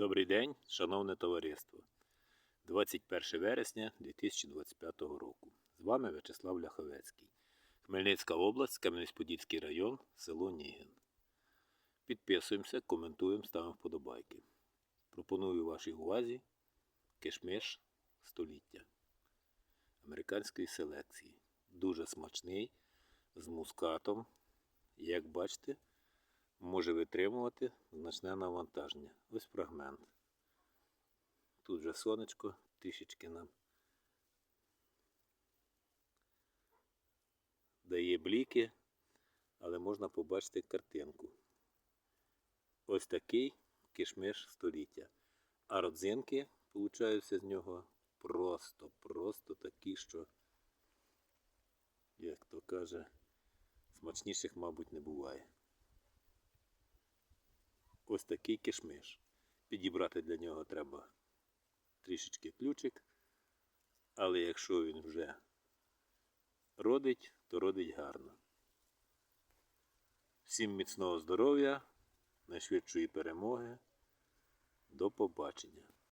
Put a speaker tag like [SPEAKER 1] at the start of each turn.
[SPEAKER 1] Добрий день, шановне товариство. 21 вересня 2025 року. З вами В'ячеслав Ляховецький. Хмельницька область, Кам'янець-Подільський район, село Нігін. Підписуємося, коментуємо, ставимо вподобайки. Пропоную вашій увазі кишмиш століття американської селекції. Дуже смачний, з мускатом. Як бачите, може витримувати значне навантаження. Ось фрагмент. Тут же сонечко трішечки нам дає бліки, але можна побачити картинку. Ось такий кишмиш століття. А родзинки получаються з нього просто, просто такі, що, як то каже, смачніших, мабуть, не буває. Ось такий кишмиш. Підібрати для нього треба трішечки ключик, але якщо він вже родить, то родить гарно. Всім міцного здоров'я, найшвидшої перемоги. До побачення.